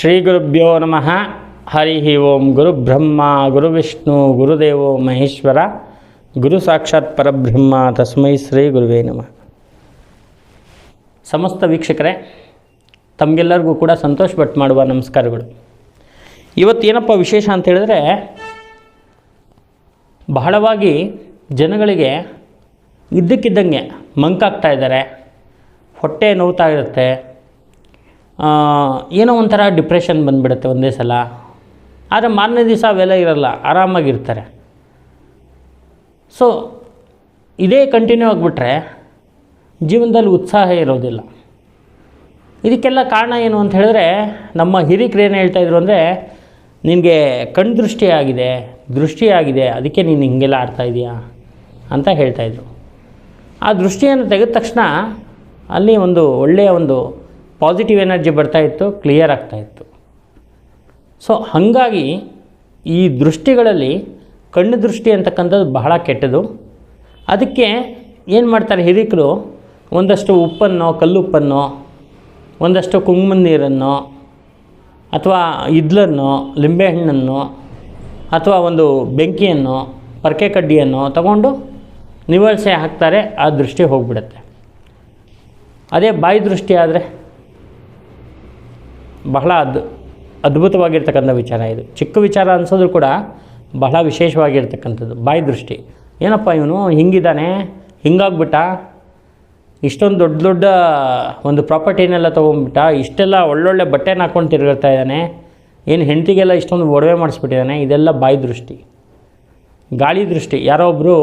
ಶ್ರೀ ಗುರುಭ್ಯೋ ನಮಃ. ಹರಿ ಓಂ ಗುರು ಬ್ರಹ್ಮ, ಗುರು ವಿಷ್ಣು ಗುರುದೇವೋ ಮಹೇಶ್ವರ. ಗುರು ಸಾಕ್ಷಾತ್ ಪರಬ್ರಹ್ಮ, ತಸ್ಮೈ ಶ್ರೀ ಗುರುವೇ ನಮಃ. ಸಮಸ್ತ ವೀಕ್ಷಕರೇ, ತಮಗೆಲ್ಲರಿಗೂ ಕೂಡ ಸಂತೋಷ ಭಟ್ ಮಾಡುವ ನಮಸ್ಕಾರಗಳು. ಇವತ್ತೇನಪ್ಪ ವಿಶೇಷ ಅಂತ ಹೇಳಿದ್ರೆ, ಬಹಳವಾಗಿ ಜನಗಳಿಗೆ ಇದ್ದಕ್ಕಿದ್ದಂಗೆ ಮಂಕಾಗ್ತಾ ಇದ್ದಾರೆ. ಹೊಟ್ಟೆ ನೋವ್ತಾ ಇರುತ್ತೆ. ಏನೋ ಒಂಥರ ಡಿಪ್ರೆಷನ್ ಬಂದುಬಿಡುತ್ತೆ ಒಂದೇ ಸಲ. ಆದರೆ ಮಾರನೇ ದಿವಸ ಅವೆಲ್ಲ ಇರಲ್ಲ, ಆರಾಮಾಗಿರ್ತಾರೆ. ಸೊ ಇದೇ ಕಂಟಿನ್ಯೂ ಆಗಿಬಿಟ್ರೆ ಜೀವನದಲ್ಲಿ ಉತ್ಸಾಹ ಇರೋದಿಲ್ಲ. ಇದಕ್ಕೆಲ್ಲ ಕಾರಣ ಏನು ಅಂತ ಹೇಳಿದ್ರೆ, ನಮ್ಮ ಹಿರಿಕರು ಏನು ಹೇಳ್ತಾಯಿದ್ರು ಅಂದರೆ, ನಿನಗೆ ಕಣ್ಣು ದೃಷ್ಟಿ ಆಗಿದೆ ದೃಷ್ಟಿ ಆಗಿದೆ, ಅದಕ್ಕೆ ನೀನು ಹಿಂಗೆಲ್ಲ ಆಡ್ತಾ ಅಂತ ಹೇಳ್ತಾಯಿದ್ರು ಆ ದೃಷ್ಟಿಯನ್ನು ತೆಗೆದ ತಕ್ಷಣ ಅಲ್ಲಿ ಒಂದು ಒಳ್ಳೆಯ ಒಂದು ಪಾಸಿಟಿವ್ ಎನರ್ಜಿ ಬರ್ತಾ ಇತ್ತು ಕ್ಲಿಯರ್ ಆಗ್ತಾ ಇತ್ತು. ಸೊ ಹಾಗಾಗಿ ಈ ದೃಷ್ಟಿಗಳಲ್ಲಿ ಕಣ್ಣು ದೃಷ್ಟಿ ಅಂತಕ್ಕಂಥದ್ದು ಬಹಳ ಕೆಟ್ಟದು. ಅದಕ್ಕೆ ಏನು ಮಾಡ್ತಾರೆ ಹಿರಿಕರು? ಒಂದಷ್ಟು ಉಪ್ಪನ್ನು, ಕಲ್ಲುಪ್ಪನ್ನು, ಒಂದಷ್ಟು ಕುಂಕುಮದ ನೀರನ್ನು, ಅಥವಾ ಇದ್ಲನ್ನು ಲಿಂಬೆಹಣ್ಣನ್ನು ಅಥವಾ ಒಂದು ಬೆಂಕಿಯನ್ನು, ಪರಕೆ ಕಡ್ಡಿಯನ್ನು ತಗೊಂಡು ನಿವಾಳಿಸಿ ಹಾಕ್ತಾರೆ, ಆ ದೃಷ್ಟಿ ಹೋಗ್ಬಿಡುತ್ತೆ. ಅದೇ ಬಾಯಿ ದೃಷ್ಟಿ ಆದರೆ ಬಹಳ ಅದ್, ಅದ್ಭುತವಾಗಿರ್ತಕ್ಕಂಥ ವಿಚಾರ ಇದು. ಚಿಕ್ಕ ವಿಚಾರ ಅನಿಸೋದ್ರೂ ಕೂಡ ಬಹಳ ವಿಶೇಷವಾಗಿರ್ತಕ್ಕಂಥದ್ದು, ಬಾಯಿ ದೃಷ್ಟಿ. ಏನಪ್ಪ ಇವನು? ಹಿಂಗಿದ್ದಾನೆ ಹಿಂಗಾಗ್ಬಿಟ್ಟ. ಇಷ್ಟೊಂದು ದೊಡ್ಡ ದೊಡ್ಡ ಒಂದು ಪ್ರಾಪರ್ಟಿನೆಲ್ಲ ತೊಗೊಂಡ್ಬಿಟ್ಟ ಇಷ್ಟೆಲ್ಲ ಒಳ್ಳೊಳ್ಳೆ ಬಟ್ಟೆನ ಹಾಕ್ಕೊಂಡು ತಿರುಗಾಡ್ತಾ ಇದ್ದಾನೆ. ಏನು ಹೆಂಡತಿಗೆಲ್ಲ ಇಷ್ಟೊಂದು ಒಡವೆ ಮಾಡಿಸ್ಬಿಟ್ಟಿದ್ದಾನೆ. ಇದೆಲ್ಲ ಬಾಯಿ ದೃಷ್ಟಿ. ಗಾಳಿ ದೃಷ್ಟಿ. ಯಾರೋ ಒಬ್ಬರು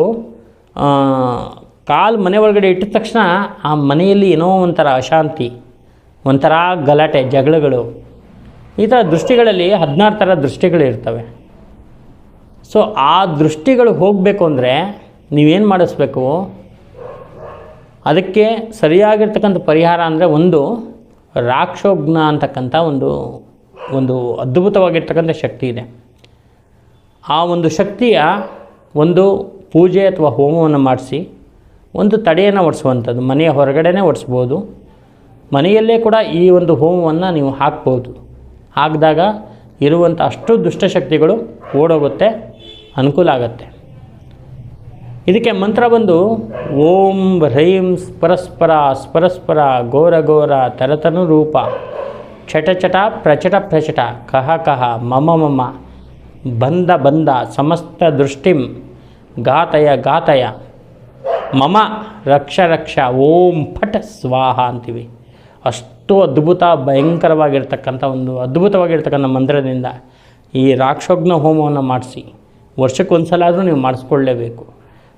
ಕಾಲು ಮನೆ ಒಳಗಡೆ ಇಟ್ಟಿದ ತಕ್ಷಣ ಆ ಮನೆಯಲ್ಲಿ ಏನೋ ಒಂಥರ ಅಶಾಂತಿ. ಒಂಥರ ಗಲಾಟೆ, ಜಗಳಗಳು. ಈ ಥರ ದೃಷ್ಟಿಗಳಲ್ಲಿ ಹದಿನಾರು ಥರ ದೃಷ್ಟಿಗಳು ಇರ್ತವೆ. ಸೊ ಆ ದೃಷ್ಟಿಗಳು ಹೋಗಬೇಕು ಅಂದರೆ ನೀವೇನು ಮಾಡಿಸ್ಬೇಕು? ಅದಕ್ಕೆ ಸರಿಯಾಗಿರ್ತಕ್ಕಂಥ ಪರಿಹಾರ ಅಂದರೆ ಒಂದು ರಾಕ್ಷೋಗ್ನ ಅಂತಕ್ಕಂಥ ಒಂದು ಒಂದು ಅದ್ಭುತವಾಗಿರ್ತಕ್ಕಂಥ ಶಕ್ತಿ ಇದೆ. ಆ ಒಂದು ಶಕ್ತಿಯ ಒಂದು ಪೂಜೆ ಅಥವಾ ಹೋಮವನ್ನು ಮಾಡಿಸಿ, ಒಂದು ತಡೆಯನ್ನು ಒಡಿಸುವಂಥದ್ದು, ಮನೆಯ ಹೊರಗಡೆನೇ ಒಡಿಸ್ಬೋದು. ಮನೆಯಲ್ಲೇ ಕೂಡ ಈ ಒಂದು ಹೋಮವನ್ನು ನೀವು ಹಾಕ್ಬೋದು. ಹಾಕಿದಾಗ ಇರುವಂಥ ಅಷ್ಟು ದುಷ್ಟಶಕ್ತಿಗಳು ಓಡೋಗುತ್ತೆ, ಅನುಕೂಲ ಆಗುತ್ತೆ. ಇದಕ್ಕೆ ಮಂತ್ರ ಬಂದು ಓಂ ಹ್ರೈಂ ಪರಸ್ಪರ ಸ್ಪರಸ್ಪರ ಘೋರ ಘೋರ ತರತನು ರೂಪ. ಚಟ ಚಟ ಪ್ರಚಟ ಪ್ರಚಟ ಕಹ ಕಹ ಮಮ ಮಮ ಬಂದ ಬಂದ ಸಮಸ್ತ ದೃಷ್ಟಿಂ ಗಾತಯ ಗಾತಯ ಮಮ ರಕ್ಷ ರಕ್ಷ ಓಂ ಪಟ ಸ್ವಾಹ ಅಂತೀವಿ. ಅಷ್ಟು ಅದ್ಭುತ, ಭಯಂಕರವಾಗಿರ್ತಕ್ಕಂಥ ಒಂದು ಅದ್ಭುತವಾಗಿರ್ತಕ್ಕಂಥ ಮಂದಿರದಿಂದ ಈ ರಾಕ್ಷೋಗ್ನ ಹೋಮವನ್ನು ಮಾಡಿಸಿ, ವರ್ಷಕ್ಕೆ ಒಂದು ಸಲ ಆದರೂ ನೀವು ಮಾಡಿಸ್ಕೊಳ್ಳೇಬೇಕು.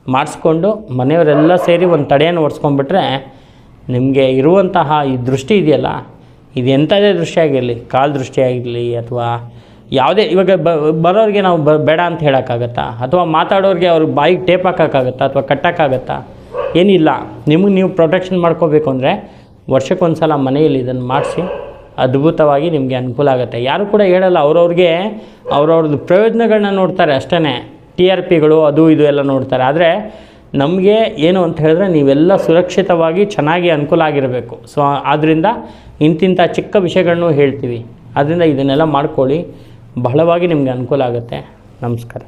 ಮಾಡಿಸ್ಕೊಂಡು ಮನೆಯವರೆಲ್ಲ ಸೇರಿ ಒಂದು ತಡೆಯನ್ನು ಒಡ್ಸ್ಕೊಂಡ್ಬಿಟ್ರೆ ನಿಮಗೆ ಇರುವಂತಹ ಈ ದೃಷ್ಟಿ ಇದೆಯಲ್ಲ, ಇದು ಎಂಥದೇ ದೃಷ್ಟಿ ಆಗಿರಲಿ, ಕಾಲು ದೃಷ್ಟಿ ಆಗಿರಲಿ ಅಥವಾ ಯಾವುದೇ, ಇವಾಗ ಬ, ಬರೋರಿಗೆ ನಾವು ಬ, ಬೇಡ ಅಂತ ಹೇಳೋಕ್ಕಾಗತ್ತಾ? ಅಥವಾ ಮಾತಾಡೋರಿಗೆ ಅವ್ರಿಗೆ ಬಾಯಿಗೆ ಟೇಪ್ ಹಾಕೋಕ್ಕಾಗತ್ತಾ ಅಥವಾ ಕಟ್ಟೋಕ್ಕಾಗತ್ತಾ ಏನಿಲ್ಲ, ನಿಮಗೆ ನೀವು ಪ್ರೊಟೆಕ್ಷನ್ ಮಾಡ್ಕೋಬೇಕು ಅಂದರೆ ವರ್ಷಕ್ಕೊಂದು ಸಲ ಮನೆಯಲ್ಲಿ ಇದನ್ನು ಮಾಡಿಸಿ ಅದ್ಭುತವಾಗಿ ನಿಮಗೆ ಅನುಕೂಲ ಆಗುತ್ತೆ. ಯಾರು ಕೂಡ ಹೇಳಲ್ಲ, ಅವ್ರವ್ರಿಗೆ ಅವ್ರವ್ರದ್ದು ಪ್ರಯೋಜನಗಳನ್ನ ನೋಡ್ತಾರೆ ಅಷ್ಟೇ ಟಿ ಆರ್ ಪಿಗಳು, ಅದು ಇದು ಎಲ್ಲ ನೋಡ್ತಾರೆ. ಆದರೆ ನಮಗೆ ಏನು ಅಂತ ಹೇಳಿದ್ರೆ ನೀವೆಲ್ಲ ಸುರಕ್ಷಿತವಾಗಿ ಚೆನ್ನಾಗಿ ಅನುಕೂಲ ಆಗಿರಬೇಕು. ಸೊ ಆದ್ದರಿಂದ ಇಂತಿಂಥ ಚಿಕ್ಕ ವಿಷಯಗಳನ್ನೂ ಹೇಳ್ತೀವಿ. ಆದ್ದರಿಂದ ಇದನ್ನೆಲ್ಲ ಮಾಡ್ಕೊಳ್ಳಿ. ಬಹಳವಾಗಿ ನಿಮಗೆ ಅನುಕೂಲ ಆಗುತ್ತೆ. ನಮಸ್ಕಾರ.